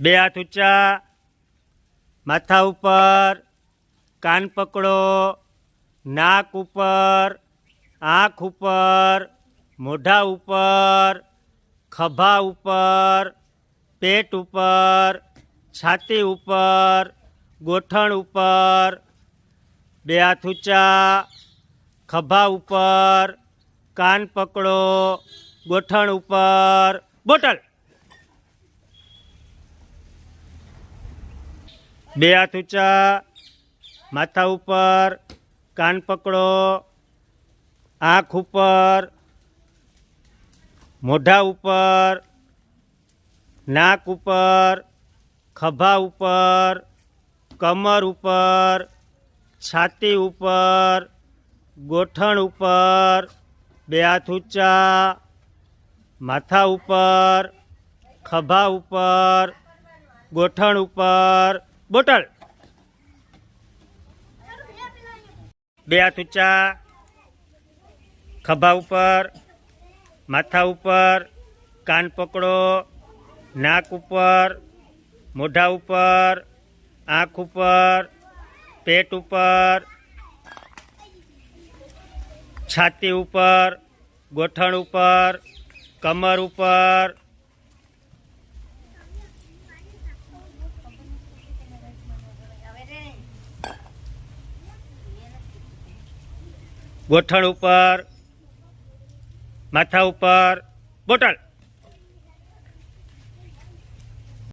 બે હાથ ઊંચા, માથા ઉપર, કાન પકડો, નાક ઉપર, આંખ ઉપર, મોઢા ઉપર, ખભા ઉપર, પેટ ઉપર, છાતી ઉપર, ગોઠણ ઉપર, બે હાથ ઊંચા, ખભા ઉપર, કાન પકડો, ગોઠણ ઉપર, બોટલ. બે હાથ ઊંચા, માથા ઉપર, કાન પકડો, આંખ ઉપર, મોઢા ઉપર, નાક ઉપર, ખભા ઉપર, કમર ઉપર, છાતી ઉપર, ગોઠણ ઉપર, બે હાથ ઊંચા, માથા ઉપર, ખભા ઉપર, ગોઠણ ઉપર બોટલ. બે હાથ ઊંચા ખભા ઉપર, માથા ઉપર, કાન પકડો, નાક ઉપર, મોઢા ઉપર, આંખ ઉપર, પેટ ઉપર, છાતી ઉપર, ગોઠણ ઉપર, કમર ઉપર ગોઠણ ઉપર માથા ઉપર બોટલ